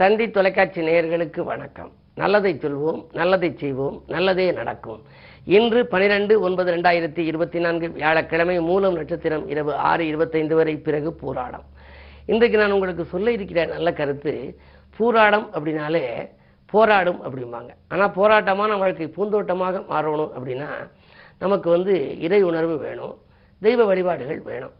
தந்தி தொலைக்காட்சி நேயர்களுக்கு வணக்கம். நல்லதை சொல்வோம் நல்லதை செய்வோம் நல்லதே நடக்கும். இன்று பனிரெண்டு ஒன்பது ரெண்டாயிரத்தி இருபத்தி நான்கு வியாழக்கிழமை மூலம் நட்சத்திரம் இரவு ஆறு இருபத்தைந்து வரை பிறகு பூராடம். இன்றைக்கு நான் உங்களுக்கு சொல்ல இருக்கிற நல்ல கருத்து பூராடம் அப்படின்னாலே போராடும் அப்படிம்பாங்க. ஆனால் போராட்டமான வாழ்க்கை பூந்தோட்டமாக மாறணும் அப்படின்னா நமக்கு வந்து இறை உணர்வு வேணும் தெய்வ வழிபாடுகள் வேணும்.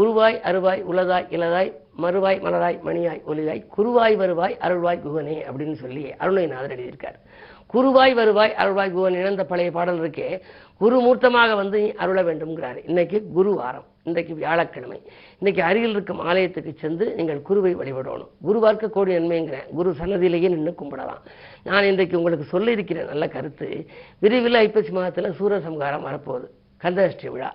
உருவாய் அருவாய் உலதாய் இலதாய் மறுவாய் மலராய் மணியாய் ஒளியாய் குருவாய் வருவாய் அருள்வாய் குகனே அப்படின்னு சொல்லி அருணைநாதர் எழுதியிருக்கார். குருவாய் வருவாய் அருள்வாய் குகன் இழந்த பழைய பாடல் இருக்கே. குருமூர்த்தமாக வந்து நீ அருள வேண்டும்ங்கிறார். இன்னைக்கு குரு வாரம். இன்றைக்கு வியாழக்கிழமை. இன்னைக்கு அருகில் இருக்கும் ஆலயத்துக்கு சென்று நீங்கள் குருவை வழிபடணும். குருவார்க்க கோடி நன்மைங்கிறேன் குரு சன்னதியிலேயே நின்று கும்பிடலாம். நான் இன்றைக்கு உங்களுக்கு சொல்லியிருக்கிறேன் நல்ல கருத்து விரைவில் ஐப்பசி மாதத்தில் சூரசம்ஹாரம் வரப்போகுது. கந்தஷ்டி விழா.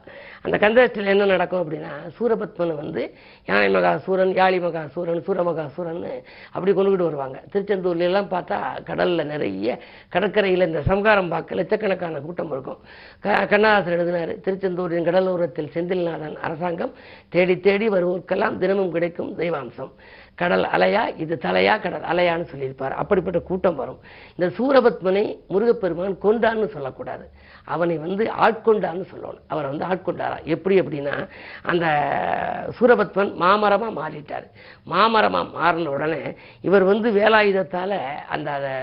அந்த கந்தஷ்டியில் என்ன நடக்கும் அப்படின்னா சூரபத்மன் வந்து யானை மகாசூரன் யாழி மகாசூரன் சூரமகாசூரன் அப்படி கொண்டுகிட்டு வருவாங்க. திருச்செந்தூர்லாம் பார்த்தா கடலில் நிறைய கடற்கரையில் இந்த சம்காரம் பார்க்க லட்சக்கணக்கான கூட்டம் இருக்கும். க கண்ணதாசன் எழுதினார் திருச்செந்தூரின் கடலோரத்தில் செந்தில்நாதன் அரசாங்கம் தேடி தேடி வருவோர்க்கெல்லாம் தினமும் கிடைக்கும் தெய்வாம்சம். கடல் அலையா இது தலையா கடல் அலையான்னு சொல்லியிருப்பார். அப்படிப்பட்ட கூட்டம் வரும். இந்த சூரபத்மனை முருகப்பெருமான் கொண்டான்னு சொல்லக்கூடாது. அவனை வந்து ஆட்கொண்டான்னு சொல்லணும். அவரை வந்து ஆட்கொண்டாரா? எப்படி அப்படின்னா அந்த சூரபத்மன் மாமரமாக மாறிட்டார். மாமரமாக மாறின உடனே இவர் வந்து வேலாயுதத்தால் அந்த அதை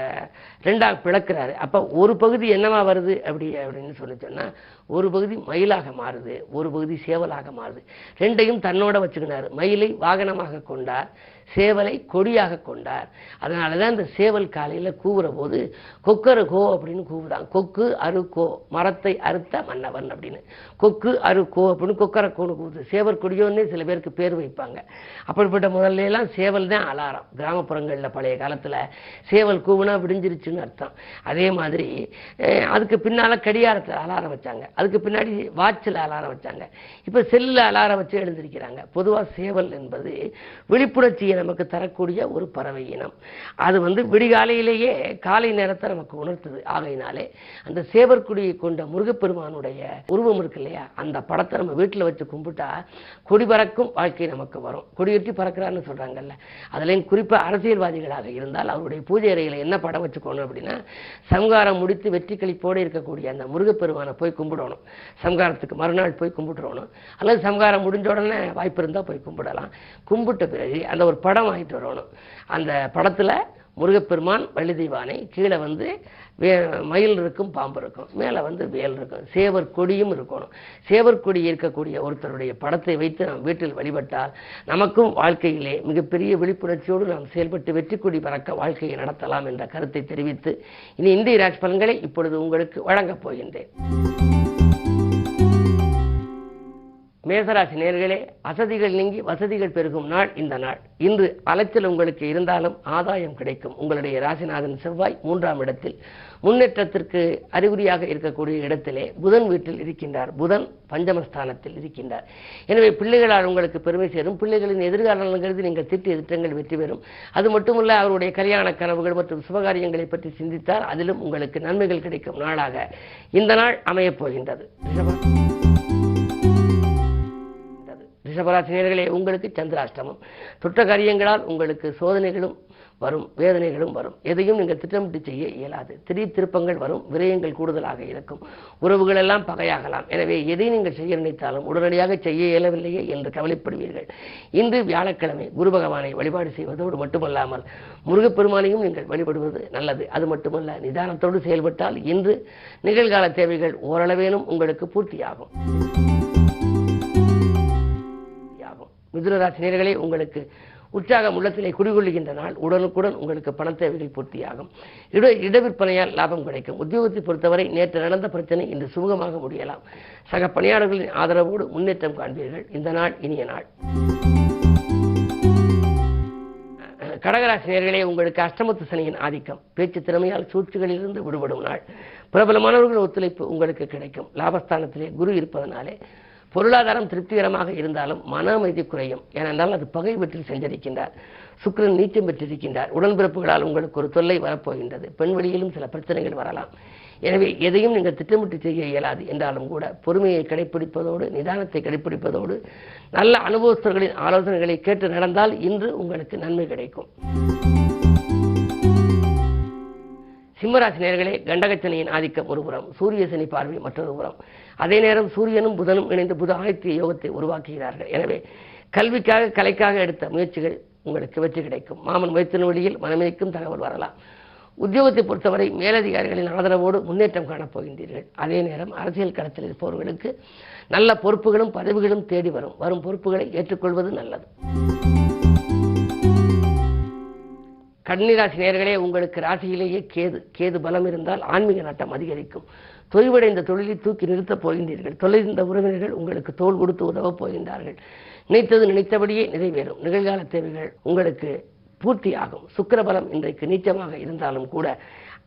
ரெண்டாக பிளக்கிறாரு. அப்போ ஒரு பகுதி என்னவா வருது அப்படி அப்படின்னு சொல்லி சொன்னால் ஒரு பகுதி மயிலாக மாறுது ஒரு பகுதி சேவலாக மாறுது. ரெண்டையும் தன்னோட வச்சுக்கினார். மயிலை வாகனமாக கொண்டார். சேவலை கொடியாக கொண்டார். அதனால தான் இந்த சேவல் காலையில் கூவுற போது கொக்கரு கோ அப்படின்னு கூவுதான். கொக்கு அரு கோ மரத்தை அறுத்த மன்னவன் அப்படின்னு. கொக்கு அரு கோ அப்படின்னு கொக்கரை கோன்னு கூவுது. சேவர் கொடியோன்னே சில பேருக்கு பேர் வைப்பாங்க. அப்படிப்பட்ட முதல்ல எல்லாம் சேவல் தான் அலாரம். கிராமப்புறங்களில் பழைய காலத்தில் சேவல் கூவுனா விடிஞ்சிருச்சுன்னு அர்த்தம். அதே மாதிரி அதுக்கு பின்னால் கடிகாரத்தில் அலாரம் வச்சாங்க. அதுக்கு பின்னாடி வாட்சில் அலாரம் வச்சாங்க. இப்போ செல்லில் அலாரம் வச்சு எழுந்திருக்கிறாங்க. பொதுவாக சேவல் என்பது விழிப்புணர்ச்சியை நமக்கு தரக்கூடிய ஒரு பறவை இனம். அது வந்து விடிகாலையிலேயே காலை நேரத்தை நமக்கு உணர்த்துது. ஆகையினாலே அந்த சேவற்குடியை கொண்ட முருகப்பெருமானுடைய உருவம் இருக்கு இல்லையா? அந்த படத்தை நம்ம வீட்டில் வச்சு கும்பிட்டா கொடி பறக்கும் வாழ்க்கை நமக்கு வரும். கொடியேற்றி பறக்கிறான்னு சொல்கிறாங்கல்ல அதுலேயும் குறிப்பாக அரசியல்வாதிகளாக இருந்தால் அவருடைய பூஜை அறையில் என்ன படம் வச்சுக்கணும் அப்படின்னா சங்காரம் முடித்து வெற்றி கழிப்போடு இருக்கக்கூடிய அந்த முருகப்பெருமானை போய் கும்பிடணும். சங்காரத்துக்கு மறுநாள் போய் கும்பிட்டுறணும். அல்லது சங்காரம் முடிஞ்ச உடனே வாய்ப்பு இருந்தால் போய் கும்பிடலாம். கும்பிட்ட பிறகு அந்த ஒரு படம் வாங்கிட்டு வரணும். அந்த படத்தில் முருகப்பெருமான் வள்ளி தெய்வானை கீழே வந்து வே மயில் இருக்கும் பாம்பு இருக்கும். மேலே வந்து வேல் இருக்கும். சேவர் கொடியும் இருக்கணும். சேவர் கொடி இருக்கக்கூடிய ஒருத்தருடைய படத்தை வைத்து நாம் வீட்டில் வழிபட்டால் நமக்கும் வாழ்க்கையிலே மிகப்பெரிய விழிப்புணர்ச்சியோடு நாம் செயல்பட்டு வெற்றி கொடி பறக்க வாழ்க்கையை நடத்தலாம் என்ற கருத்தை தெரிவித்து இனி இந்திய ராஜ் பலன்களை இப்பொழுது உங்களுக்கு வழங்கப் போகின்றேன். மேசராசி நேர்களே அசதிகள் நீங்கி வசதிகள் பெருகும் நாள் இந்த நாள். இன்று அலைச்சல் உங்களுக்கு இருந்தாலும் ஆதாயம் கிடைக்கும். உங்களுடைய ராசிநாதன் செவ்வாய் மூன்றாம் இடத்தில். முன்னேற்றத்திற்கு அறிகுறியாக இருக்கக்கூடிய இடத்திலே புதன் வீட்டில் இருக்கின்றார். புதன் பஞ்சமஸ்தானத்தில் இருக்கின்றார். எனவே பிள்ளைகளால் உங்களுக்கு பெருமை சேரும். பிள்ளைகளின் எதிர்காலம் கருதி நீங்கள் திட்டிய திட்டங்கள் வெற்றி பெறும். அது மட்டுமல்ல அவருடைய கல்யாண கனவுகள் மற்றும் சுபகாரியங்களை பற்றி சிந்தித்தால் அதிலும் உங்களுக்கு நன்மைகள் கிடைக்கும் நாளாக. இந்த நாள் அமையப் போகின்றது. ரிஷபராசினியர்களே உங்களுக்கு சந்திராஷ்டமம். தொற்ற காரியங்களால் உங்களுக்கு சோதனைகளும் வரும் வேதனைகளும் வரும். எதையும் நீங்கள் திட்டமிட்டு செய்ய இயலாது. திடீர் திருப்பங்கள் வரும் விரயங்கள் கூடுதலாக இருக்கும். உறவுகள் எல்லாம் பகையாகலாம். எனவே எதை நீங்கள் செய்ய நினைத்தாலும் உடனடியாக செய்ய இயலவில்லையே என்று கவலைப்படுவீர்கள். இன்று வியாழக்கிழமை குரு பகவானை வழிபாடு செய்வதோடு மட்டுமல்லாமல் முருகப்பெருமானையும் நீங்கள் வழிபடுவது நல்லது. அது மட்டுமல்ல நிதானத்தோடு செயல்பட்டால் இன்று நிகழ்கால தேவைகள் ஓரளவேனும் உங்களுக்கு பூர்த்தியாகும். மிதுனராசினியர்களே உங்களுக்கு உற்சாகம் உள்ளத்திலே குடிகொள்ளுகின்ற நாள். உடனுக்குடன் உங்களுக்கு பண தேவைகள் பூர்த்தியாகும். இட இடவிற்பனையால் லாபம் கிடைக்கும். உத்தியோகத்தை பொறுத்தவரை நேற்று நடந்த பிரச்சனை இன்று சுமூகமாக முடியலாம். சக பணியாளர்களின் ஆதரவோடு முன்னேற்றம் காண்பீர்கள். இந்த நாள் இனிய நாள். கடகராசி நேர்களே உங்களுக்கு அஷ்டமத்து சனியின் ஆதிக்கம். பேச்சு திறமையால் சூழ்ச்சிகளிலிருந்து விடுபடும் நாள். பிரபலமானவர்கள் ஒத்துழைப்பு உங்களுக்கு கிடைக்கும். லாபஸ்தானத்திலே குரு இருப்பதனாலே பொருளாதாரம் திருப்திகரமாக இருந்தாலும் மன அமைதி குறையும். ஏனென்றால் அது பகை வீட்டில் சென்றிருக்கின்றார் சுக்கிரன் நீச்சம் பெற்றிருக்கின்றார். உடன்பிறப்புகளால் உங்களுக்கு ஒரு தொல்லை வரப்போகின்றது. பெண் வழியிலும் சில பிரச்சனைகள் வரலாம். எனவே எதையும் நீங்கள் திட்டமிட்டு செய்ய இயலாது. என்றாலும் கூட பொறுமையை கடைப்பிடிப்பதோடு நிதானத்தை கடைப்பிடிப்பதோடு நல்ல அனுபவஸ்தர்களின் ஆலோசனைகளை கேட்டு நடந்தால் இன்று உங்களுக்கு நன்மை கிடைக்கும். சிம்மராசி நேர்களே கண்டகச்சனையின் ஆதிக்கம் ஒரு புறம். சூரிய சனி பார்வை மற்றொரு புறம். அதே நேரம் சூரியனும் புதனும் இணைந்து புத ஆதித்ய யோகத்தை உருவாக்குகிறார்கள். எனவே கல்விக்காக கலைக்காக எடுத்த முயற்சிகள் உங்களுக்கு வெற்றி கிடைக்கும். மாமன் மைத்தின வழியில் மனமேக்கும் தகவல் வரலாம். உத்தியோகத்தை பொறுத்தவரை மேலதிகாரிகளின் ஆதரவோடு முன்னேற்றம் காணப்போகின்றீர்கள் அதே நேரம் அரசியல் களத்தில் இருப்பவர்களுக்கு நல்ல பொறுப்புகளும் பதவிகளும் தேடி வரும். வரும் பொறுப்புகளை ஏற்றுக்கொள்வது நல்லது. கன்னிராசி நேர்களே உங்களுக்கு ராசியிலேயே கேது. கேது பலம் இருந்தால் ஆன்மீக நாட்டம் அதிகரிக்கும். தொய்வடைந்த தொழிலை தூக்கி நிறுத்தப் போகின்றீர்கள். தொலைந்த உறவினர்கள் உங்களுக்கு தோள் கொடுத்து உதவப் போகின்றார்கள். நினைத்தது நினைத்தபடியே நிறைவேறும். நிகழ்கால தேவைகள் உங்களுக்கு பூர்த்தியாகும். சுக்கரபலம் இன்றைக்கு நீச்சமாக இருந்தாலும் கூட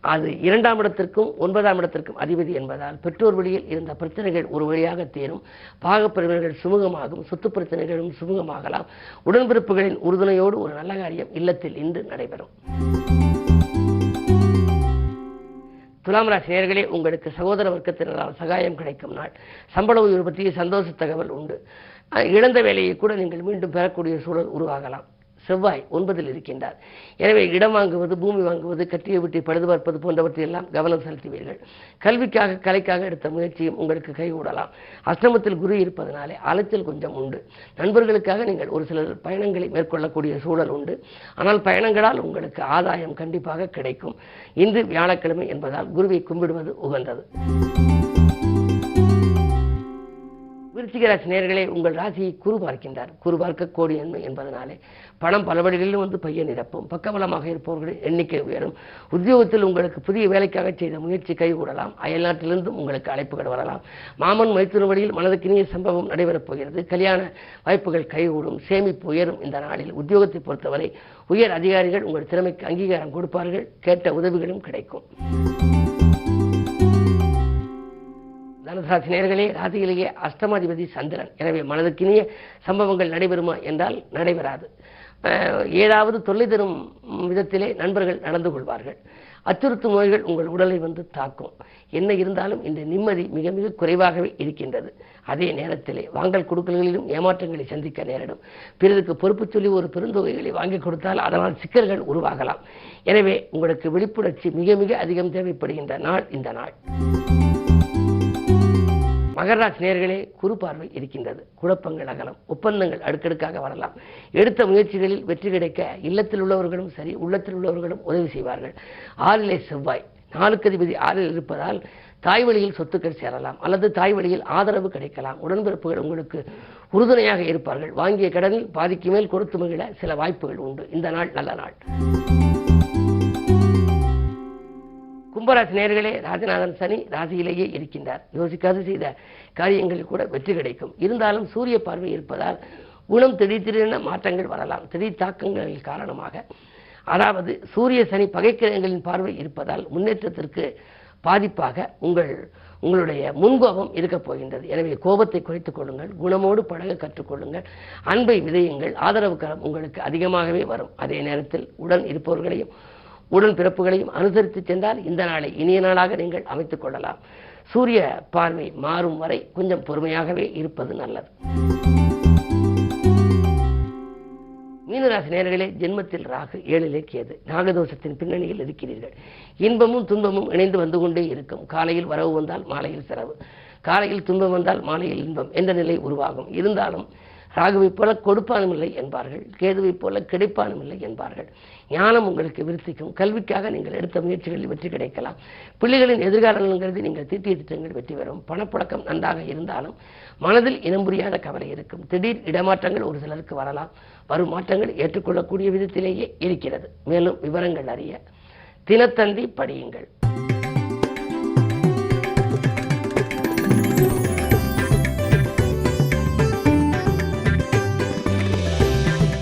அது இரண்டாம் இடத்திற்கும் ஒன்பதாம் இடத்திற்கும் அதிபதி என்பதால் பெற்றோர் வழியில் இருந்த பிரச்சனைகள் ஒரு வழியாக தீரும். பாகப்பிரிவினர்கள் சுமூகமாகும். சொத்து பிரச்சனைகளும் சுமூகமாகலாம். உடன்பிறப்புகளின் உறுதுணையோடு ஒரு நல்ல காரியம் இல்லத்தில் இன்று நடைபெறும். துலாம் ராசி நேர்களே உங்களுக்கு சகோதர வர்க்கத்தினரால் சகாயம் கிடைக்கும் நாள். சம்பள உயர்வு பற்றிய சந்தோஷ தகவல் உண்டு. இழந்த வேலையை கூட நீங்கள் மீண்டும் பெறக்கூடிய சூழல் உருவாகலாம். செவ்வாய் ஒன்பதில் இருக்கின்றார். எனவே இடம் வாங்குவது பூமி வாங்குவது கட்டிய வீட்டை பழுது பார்ப்பது போன்றவற்றையெல்லாம் கவனம் செலுத்துவீர்கள். கல்விக்காக கலைக்காக எடுத்த முயற்சியும் உங்களுக்கு கைகூடலாம். அஷ்டமத்தில் குரு இருப்பதனாலே அலைச்சல் கொஞ்சம் உண்டு. நண்பர்களுக்காக நீங்கள் ஒரு சில பயணங்களை மேற்கொள்ளக்கூடிய சூழல் உண்டு. ஆனால் பயணங்களால் உங்களுக்கு ஆதாயம் கண்டிப்பாக கிடைக்கும். இன்று வியாழக்கிழமை என்பதால் குருவை கும்பிடுவது உகந்தது. விருச்சிக ராசி நேர்களே உங்கள் ராசியை குரு பார்க்கின்றார். குரு பார்க்க கோடி நன்மை என்பதனாலே பணம் பல வழிகளிலும் வந்து பைய நிரப்பும் பக்கபலமாக இருப்பவர்களின் எண்ணிக்கை உயரும். உத்தியோகத்தில் உங்களுக்கு புதிய வேலைக்காக செய்த முயற்சி கைகூடலாம். அயல்நாட்டிலிருந்தும் உங்களுக்கு அழைப்புகள் வரலாம். மாமன் மைத்தின வழியில் மனதுக்கினிய சம்பவம் நடைபெறப் போகிறது. கல்யாண வாய்ப்புகள் கைகூடும் சேமிப்பு உயரும் இந்த நாளில். உத்தியோகத்தை பொறுத்தவரை உயர் அதிகாரிகள் உங்கள் திறமைக்கு அங்கீகாரம் கொடுப்பார்கள். கேட்ட உதவிகளும் கிடைக்கும். தனுசாசி நேர்களே ராசியிலேயே அஷ்டமாதிபதி சந்திரன். எனவே மனதுக்கினிய சம்பவங்கள் நடைபெறுமா என்றால் நடைபெறாது. ஏதாவது தொல்லை தரும் விதத்திலே நண்பர்கள் நடந்து கொள்வார்கள். அச்சுறுத்தும் நோய்கள் உங்கள் உடலை வந்து தாக்கும். என்ன இருந்தாலும் இந்த நிம்மதி மிக மிக குறைவாகவே இருக்கின்றது. அதே நேரத்திலே வாங்கல் கொடுக்கல்களிலும் ஏமாற்றங்களை சந்திக்க நேரிடும். பிறருக்கு பொறுப்பு சொல்லி ஒரு பெருந்தொகைகளை வாங்கி கொடுத்தால் அதனால் சிக்கல்கள் உருவாகலாம். எனவே உங்களுக்கு விழிப்புணர்ச்சி மிக மிக அதிகம் தேவைப்படுகின்ற நாள் இந்த நாள். மகராஜ் நேர்களே குறு பார்வை இருக்கின்றது. குழப்பங்கள் அகலம் ஒப்பந்தங்கள் அடுக்கடுக்காக வரலாம். எடுத்த முயற்சிகளில் வெற்றி கிடைக்க இல்லத்தில் உள்ளவர்களும் சரி உள்ளத்தில் உள்ளவர்களும் உதவி செய்வார்கள். ஆறிலே செவ்வாய் நாளுக்கு அதிபதி ஆறில் இருப்பதால் தாய் வழியில் சொத்துக்கள் சேரலாம் அல்லது தாய் வழியில் ஆதரவு கிடைக்கலாம். உடன்பிறப்புகள் உங்களுக்கு உறுதுணையாக இருப்பார்கள். வாங்கிய கடனில் பாதிக்கு மேல் கொடுத்து மகிழ சில வாய்ப்புகள் உண்டு. இந்த நாள் நல்ல நாள். கும்பராசி நேர்களே ராஜநாதன் சனி ராசியிலேயே இருக்கின்றார். யோசிக்காது செய்த காரியங்களில் கூட வெற்றி கிடைக்கும். இருந்தாலும் சூரிய பார்வை இருப்பதால் குணம் திடீர்திடீரென மாற்றங்கள் வரலாம். திடீர் தாக்கங்களின் காரணமாக. அதாவது சூரிய சனி பகைக்கிரகங்களின் பார்வை இருப்பதால் முன்னேற்றத்திற்கு பாதிப்பாக உங்கள் உங்களுடைய முன்கோபம் இருக்கப் போகின்றது. எனவே கோபத்தை குறைத்துக் கொள்ளுங்கள் குணமோடு பழக கற்றுக்கொள்ளுங்கள் அன்பை விதையுங்கள் ஆதரவு கரம் உங்களுக்கு அதிகமாகவே வரும். அதே நேரத்தில் உடன் இருப்பவர்களையும் உடல் பிறப்புகளையும் அனுசரித்து சென்றால் இந்த நாளை இனிய நாளாக நீங்கள் அமைத்துக் கொள்ளலாம். சூரிய பார்வை மாறும் வரை கொஞ்சம் பொறுமையாகவே இருப்பது நல்லது. மீனராசி நேர்களே ஜென்மத்தில் ராகு ஏழிலே கேது நாகதோஷத்தின் பின்னணியில் இருக்கிறீர்கள். இன்பமும் துன்பமும் இணைந்து வந்து கொண்டே இருக்கும். காலையில் வரவு வந்தால் மாலையில் செலவு. காலையில் துன்பம் வந்தால் மாலையில் இன்பம் என்ற நிலை உருவாகும். இருந்தாலும் ராகுவைப் போல கொடுப்பானும் இல்லை என்பார்கள். கேதுவைப் போல கிடைப்பானும் இல்லை என்பார்கள். ஞானம் உங்களுக்கு விருத்திக்கும். கல்விக்காக நீங்கள் எடுத்த முயற்சிகளில் வெற்றி கிடைக்கலாம். பிள்ளைகளின் எதிர்காலங்கிறது நீங்கள் தீட்டிய திட்டங்கள் வெற்றி பெறும். பணப்புழக்கம் நன்றாக இருந்தாலும் மனதில் இனம் புரியாத கவலை இருக்கும். திடீர் இடமாற்றங்கள் ஒரு சிலருக்கு வரலாம். வரும் மாற்றங்கள் ஏற்றுக்கொள்ளக்கூடிய விதத்திலேயே இருக்கிறது. மேலும் விவரங்கள் அறிய தினத்தந்தி படியுங்கள்.